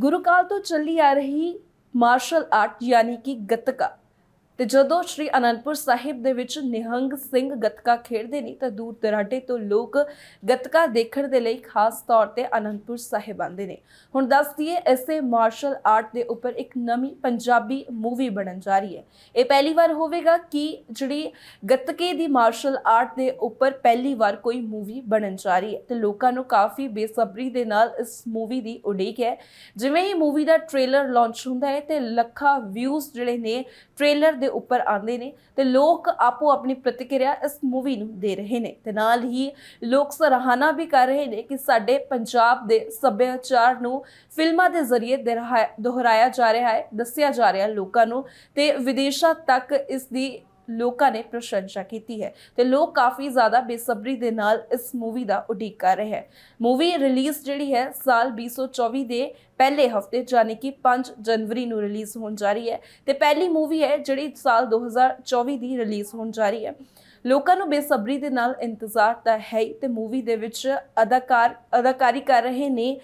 ਗੁਰੂ ਕਾਲ ਤੋਂ ਚੱਲੀ ਆ ਰਹੀ ਮਾਰਸ਼ਲ ਆਰਟ ਯਾਨੀ ਕਿ ਗੱਤਕਾ। ਤੇ ਜਦੋਂ ਸ਼੍ਰੀ ਅਨੰਦਪੁਰ ਸਾਹਿਬ ਦੇ ਵਿੱਚ ਨਿਹੰਗ ਸਿੰਘ ਗੱਤਕਾ ਖੇਡਦੇ ਨੇ, ਤਾਂ ਦੂਰ ਦਰਾਡੇ ਤੋਂ ਲੋਕ ਗੱਤਕਾ ਦੇਖਣ ਦੇ ਲਈ ਖਾਸ ਤੌਰ ਤੇ ਅਨੰਦਪੁਰ ਸਾਹਿਬ ਆਉਂਦੇ ਨੇ। ਹੁਣ ਦੱਸ ਦਈਏ ਇਸੇ ਮਾਰਸ਼ਲ ਆਰਟ ਦੇ ਉੱਪਰ ਇੱਕ ਨਵੀਂ ਪੰਜਾਬੀ ਮੂਵੀ ਬਣਨ ਜਾ ਰਹੀ ਹੈ। ਇਹ ਪਹਿਲੀ ਵਾਰ ਹੋਵੇਗਾ ਕਿ ਜਿਹੜੀ ਗੱਤਕੇ ਦੀ ਮਾਰਸ਼ਲ ਆਰਟ ਦੇ ਉੱਪਰ ਪਹਿਲੀ ਵਾਰ ਕੋਈ ਮੂਵੀ ਬਣਨ ਜਾ ਰਹੀ ਹੈ। ਤੇ ਲੋਕਾਂ ਨੂੰ ਕਾਫੀ ਬੇਸਬਰੀ ਦੇ ਨਾਲ ਇਸ ਮੂਵੀ ਦੀ ਉਡੀਕ ਹੈ। ਜਿਵੇਂ ਹੀ ਮੂਵੀ ਦਾ ਟ੍ਰੇਲਰ ਲਾਂਚ ਹੁੰਦਾ ਹੈ ਤੇ ਲੱਖਾਂ ਵਿਊਜ਼ ਜਿਹੜੇ ਨੇ ਟ੍ਰੇਲਰ ਦੇ ਉੱਪਰ ਆਉਂਦੇ ਨੇ ਤੇ ਲੋਕ ਆਪੋ ਆਪਣੀ ਪ੍ਰਤੀਕਿਰਿਆ ਇਸ ਮੂਵੀ ਨੂੰ ਦੇ ਰਹੇ ਨੇ ਤੇ ਨਾਲ ਹੀ ਲੋਕ ਸਰਾਹਨਾ ਵੀ ਕਰ ਰਹੇ ਨੇ ਕਿ ਸਾਡੇ ਪੰਜਾਬ ਦੇ ਸੱਭਿਆਚਾਰ ਨੂੰ ਫਿਲਮਾਂ ਦੇ ਜ਼ਰੀਏ ਦਿਰਹਾ- ਦੁਹਰਾਇਆ ਜਾ ਰਿਹਾ ਹੈ, ਦੱਸਿਆ ਜਾ ਰਿਹਾ ਲੋਕਾਂ ਨੂੰ ਤੇ ਵਿਦੇਸ਼ਾਂ ਤੱਕ ਇਸ ਦੀ ਲੋਕਾਂ ਨੇ ਪ੍ਰਸ਼ੰਸਾ ਕੀਤੀ ਹੈ ਤੇ ਲੋਕ ਕਾਫੀ ਜ਼ਿਆਦਾ ਬੇਸਬਰੀ ਦੇ ਨਾਲ ਇਸ ਮੂਵੀ ਦਾ ਉਡੀਕ ਕਰ ਰਹੇ ਹੈ। ਮੂਵੀ ਰਿਲੀਜ਼ ਜਿਹੜੀ ਹੈ ਸਾਲ 2024 ਦੇ ਪਹਿਲੇ ਹਫ਼ਤੇ ਯਾਨੀ ਕਿ 5 ਜਨਵਰੀ ਨੂੰ ਰਿਲੀਜ਼ ਹੋਣ ਜਾ ਰਹੀ ਹੈ ਤੇ ਪਹਿਲੀ ਮੂਵੀ ਹੈ ਜਿਹੜੀ ਸਾਲ 2024 ਦੀ ਰਿਲੀਜ਼ ਹੋਣ ਜਾ ਰਹੀ ਹੈ। ਲੋਕਾਂ ਨੂੰ ਬੇਸਬਰੀ ਦੇ ਨਾਲ ਇੰਤਜ਼ਾਰ ਤਾਂ ਹੈ ਹੀ ਤੇ ਮੂਵੀ ਦੇ ਵਿੱਚ ਅਦਾਕਾਰ, ਅਦਾਕਾਰੀ ਕਰ ਰਹੇ ਨੇ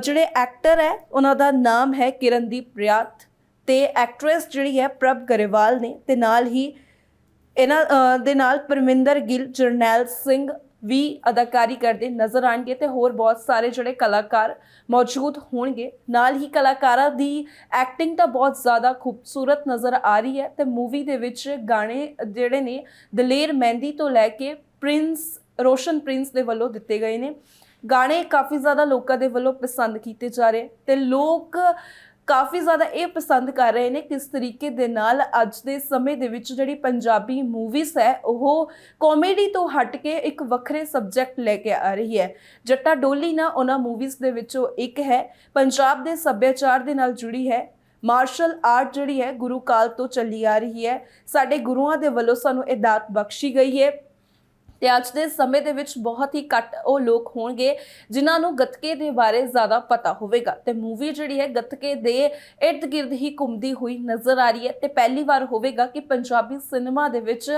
ਜਿਹੜੇ ਐਕਟਰ ਹੈ, ਉਹਨਾਂ ਦਾ ਨਾਮ ਹੈ ਕਿਰਨਦੀਪ ਰਿਆਤ ਤੇ ਐਕਟਰੈਸ ਜਿਹੜੀ ਹੈ ਪ੍ਰਭ ਗਰੇਵਾਲ ਨੇ ਤੇ ਨਾਲ ਹੀ ਇਹਨਾਂ ਦੇ ਨਾਲ ਪਰਮਿੰਦਰ ਗਿੱਲ, ਜਰਨੈਲ ਸਿੰਘ ਵੀ ਅਦਾਕਾਰੀ ਕਰਦੇ ਨਜ਼ਰ ਆਣਗੇ ਤੇ ਹੋਰ ਬਹੁਤ ਸਾਰੇ ਜਿਹੜੇ ਕਲਾਕਾਰ ਮੌਜੂਦ ਹੋਣਗੇ। ਨਾਲ ਹੀ ਕਲਾਕਾਰਾਂ ਦੀ ਐਕਟਿੰਗ ਤਾਂ ਬਹੁਤ ਜ਼ਿਆਦਾ ਖੂਬਸੂਰਤ ਨਜ਼ਰ ਆ ਰਹੀ ਹੈ ਤੇ ਮੂਵੀ ਦੇ ਵਿੱਚ ਗਾਣੇ ਜਿਹੜੇ ਨੇ ਦਲੇਰ ਮਹਿੰਦੀ ਤੋਂ ਲੈ ਕੇ ਪ੍ਰਿੰਸ, ਰੋਸ਼ਨ ਪ੍ਰਿੰਸ ਦੇ ਵੱਲੋਂ ਦਿੱਤੇ ਗਏ ਨੇ। ਗਾਣੇ ਕਾਫੀ ਜ਼ਿਆਦਾ ਲੋਕਾਂ ਦੇ ਵੱਲੋਂ ਪਸੰਦ ਕੀਤੇ ਜਾ ਰਹੇ ਤੇ ਲੋਕ ਕਾਫੀ ਜ਼ਿਆਦਾ ਇਹ ਪਸੰਦ ਕਰ ਰਹੇ ਨੇ ਕਿਸ ਤਰੀਕੇ ਦੇ ਨਾਲ ਅੱਜ ਦੇ ਸਮੇਂ ਦੇ ਵਿੱਚ ਜਿਹੜੀ ਪੰਜਾਬੀ ਮੂਵੀਜ਼ ਹੈ, ਉਹ ਕਾਮੇਡੀ ਤੋਂ ਹਟ ਕੇ ਇੱਕ ਵੱਖਰੇ ਸਬਜੈਕਟ ਲੈ ਕੇ ਆ ਰਹੀ ਹੈ। ਜੱਟਾ ਡੋਲੀ ਨਾ ਉਹਨਾਂ ਮੂਵੀਜ਼ ਦੇ ਵਿੱਚੋਂ ਇੱਕ ਹੈ, ਪੰਜਾਬ ਦੇ ਸੱਭਿਆਚਾਰ ਦੇ ਨਾਲ ਜੁੜੀ ਹੈ। ਮਾਰਸ਼ਲ ਆਰਟ ਜਿਹੜੀ ਹੈ, ਗੁਰੂ ਕਾਲ ਤੋਂ ਚੱਲੀ ਆ ਰਹੀ ਹੈ। ਸਾਡੇ ਗੁਰੂਆਂ ਦੇ ਵੱਲੋਂ ਸਾਨੂੰ ਇਹ ਦਾਤ ਬਖਸ਼ੀ ਗਈ ਹੈ। ਤੇ ਅੱਜ ਦੇ ਸਮੇਂ ਦੇ ਵਿੱਚ ਬਹੁਤ ਹੀ ਘੱਟ ਉਹ ਲੋਕ ਹੋਣਗੇ ਜਿਨ੍ਹਾਂ ਨੂੰ ਗੱਤਕੇ ਦੇ ਬਾਰੇ ਜ਼ਿਆਦਾ ਪਤਾ ਹੋਵੇਗਾ। ਤੇ ਮੂਵੀ ਜਿਹੜੀ ਹੈ ਗੱਤਕੇ ਦੇ ਇਰਦ ਗਿਰਦ ਹੀ ਘੁੰਮਦੀ ਹੋਈ ਨਜ਼ਰ ਆ ਰਹੀ ਹੈ ਤੇ ਪਹਿਲੀ ਵਾਰ ਹੋਵੇਗਾ ਕਿ ਪੰਜਾਬੀ ਸਿਨੇਮਾ ਦੇ ਵਿੱਚ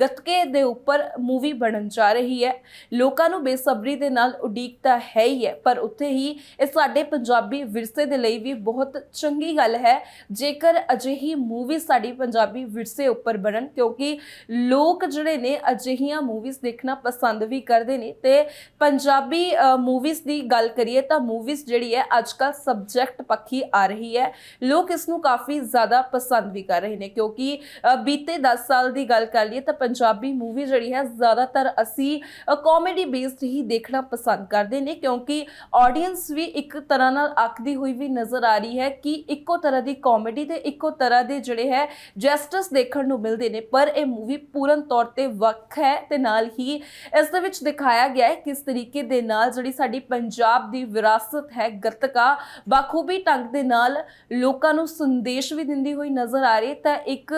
ਗੱਤਕੇ ਦੇ ਉੱਪਰ ਮੂਵੀ ਬਣਨ ਜਾ ਰਹੀ ਹੈ। ਲੋਕਾਂ ਨੂੰ ਬੇਸਬਰੀ ਦੇ ਨਾਲ ਉਡੀਕ ਤਾਂ ਹੈ ਹੀ ਹੈ, ਪਰ ਉੱਥੇ ਹੀ ਇਹ ਸਾਡੇ ਪੰਜਾਬੀ ਵਿਰਸੇ ਦੇ ਲਈ ਵੀ ਬਹੁਤ ਚੰਗੀ ਗੱਲ ਹੈ। ਜੇਕਰ ਅਜਿਹੀ ਮੂਵੀ ਸਾਡੀ ਪੰਜਾਬੀ ਵਿਰਸੇ ਉੱਪਰ ਬਣਨ ਕਿਉਂਕਿ ਲੋਕ ਜਿਹੜੇ ਨੇ ਅਜਿਹੀਆਂ ਮੂਵੀਜ਼ ਦੇ ਦੇਖਣਾ ਪਸੰਦ ਵੀ ਕਰਦੇ ਨੇ ਤੇ ਪੰਜਾਬੀ ਮੂਵੀਜ਼ ਦੀ ਗੱਲ ਕਰੀਏ ਤਾਂ ਮੂਵੀਜ਼ ਜਿਹੜੀ ਹੈ ਅੱਜਕੱਲ ਸਬਜੈਕਟ ਪੱਖੀ ਆ ਰਹੀ ਹੈ। ਲੋਕ ਇਸ ਨੂੰ ਕਾਫੀ ਜ਼ਿਆਦਾ ਪਸੰਦ ਵੀ ਕਰ ਰਹੇ ਨੇ ਕਿਉਂਕਿ ਬੀਤੇ 10 ਸਾਲ ਦੀ ਗੱਲ ਕਰ ਲਈਏ ਤਾਂ ਪੰਜਾਬੀ ਮੂਵੀ ਜਿਹੜੀ ਹੈ ਜ਼ਿਆਦਾਤਰ ਅਸੀਂ ਕਾਮੇਡੀ ਬੇਸਡ ਹੀ ਦੇਖਣਾ ਪਸੰਦ ਕਰਦੇ ਨੇ ਕਿਉਂਕਿ ਆਡੀਅנס ਵੀ ਇੱਕ ਤਰ੍ਹਾਂ ਨਾਲ ਆਖਦੀ ਹੋਈ ਵੀ ਨਜ਼ਰ ਆ ਰਹੀ ਹੈ ਕਿ ਇੱਕੋ ਤਰ੍ਹਾਂ ਦੀ ਕਾਮੇਡੀ ਤੇ ਇੱਕੋ ਤਰ੍ਹਾਂ ਦੇ ਜਿਹੜੇ ਹੈ ਜੈਸਟਸ ਦੇਖਣ ਨੂੰ ਮਿਲਦੇ ਨੇ। ਪਰ ਇਹ ਮੂਵੀ ਪੂਰਨ ਤੌਰ ਤੇ ਵੱਖ ਹੈ ਤੇ ਨਾਲ ਹੀ ਇਸ ਦੇ ਵਿੱਚ ਦਿਖਾਇਆ ਗਿਆ ਹੈ ਕਿਸ ਤਰੀਕੇ ਦੇ ਨਾਲ ਜਿਹੜੀ ਸਾਡੀ ਪੰਜਾਬ ਦੀ ਵਿਰਾਸਤ ਹੈ, ਗੱਤਕਾ ਬਾਖੂਬੀ ਢੰਗ ਦੇ ਨਾਲ ਲੋਕਾਂ ਨੂੰ ਸੰਦੇਸ਼ ਵੀ ਦਿੰਦੀ ਹੋਈ ਨਜ਼ਰ ਆ ਰਹੀ ਤਾਂ ਇੱਕ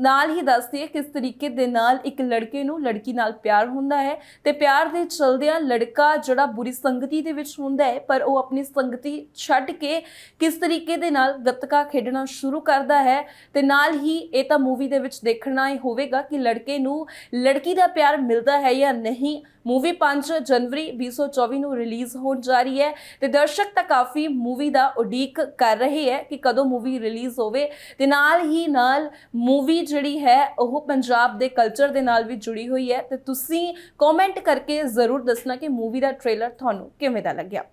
ਨਾਲ ਹੀ ਦੱਸਦੀ ਹੈ ਕਿਸ ਤਰੀਕੇ ਦੇ ਨਾਲ ਇੱਕ ਲੜਕੇ ਨੂੰ ਲੜਕੀ ਨਾਲ ਪਿਆਰ ਹੁੰਦਾ ਹੈ ਤੇ ਪਿਆਰ ਦੇ ਚਲਦਿਆਂ ਲੜਕਾ ਜਿਹੜਾ ਬੁਰੀ ਸੰਗਤੀ ਦੇ ਵਿੱਚ ਹੁੰਦਾ ਹੈ, ਪਰ ਉਹ ਆਪਣੀ ਸੰਗਤੀ ਛੱਡ ਕੇ ਕਿਸ ਤਰੀਕੇ ਦੇ ਨਾਲ ਗੱਤਕਾ ਖੇਡਣਾ ਸ਼ੁਰੂ ਕਰਦਾ ਹੈ ਤੇ ਨਾਲ ਹੀ ਇਹ ਤਾਂ ਮੂਵੀ ਦੇ ਵਿੱਚ ਦੇਖਣਾ ਹੀ ਹੋਵੇਗਾ ਕਿ ਲੜਕੇ ਨੂੰ ਲੜਕੀ ਦਾ ਪਿਆਰ ਮਿਲਦਾ ਹੈ ਜਾਂ ਨਹੀਂ? ਮੂਵੀ 5 ਜਨਵਰੀ 2024 ਨੂੰ ਰਿਲੀਜ਼ ਹੋਣ ਜਾ ਰਹੀ ਹੈ ਤੇ ਦਰਸ਼ਕ ਤਾਂ ਕਾਫੀ ਮੂਵੀ ਦਾ ਉਡੀਕ ਕਰ ਰਹੇ ਹੈ ਕਿ ਕਦੋਂ ਮੂਵੀ ਰਿਲੀਜ਼ ਹੋਵੇ। ਤੇ ਨਾਲ ਹੀ ਨਾਲ ਮੂਵੀ ਜਿਹੜੀ ਹੈ, ਉਹ ਪੰਜਾਬ ਦੇ ਕਲਚਰ ਦੇ ਨਾਲ ਵੀ ਜੁੜੀ ਹੋਈ ਹੈ। ਤੇ ਤੁਸੀਂ ਕਮੈਂਟ ਕਰਕੇ ਜ਼ਰੂਰ ਦੱਸਣਾ ਕਿ ਮੂਵੀ ਦਾ ਟ੍ਰੇਲਰ ਤੁਹਾਨੂੰ ਕਿਵੇਂ ਦਾ ਲੱਗਿਆ।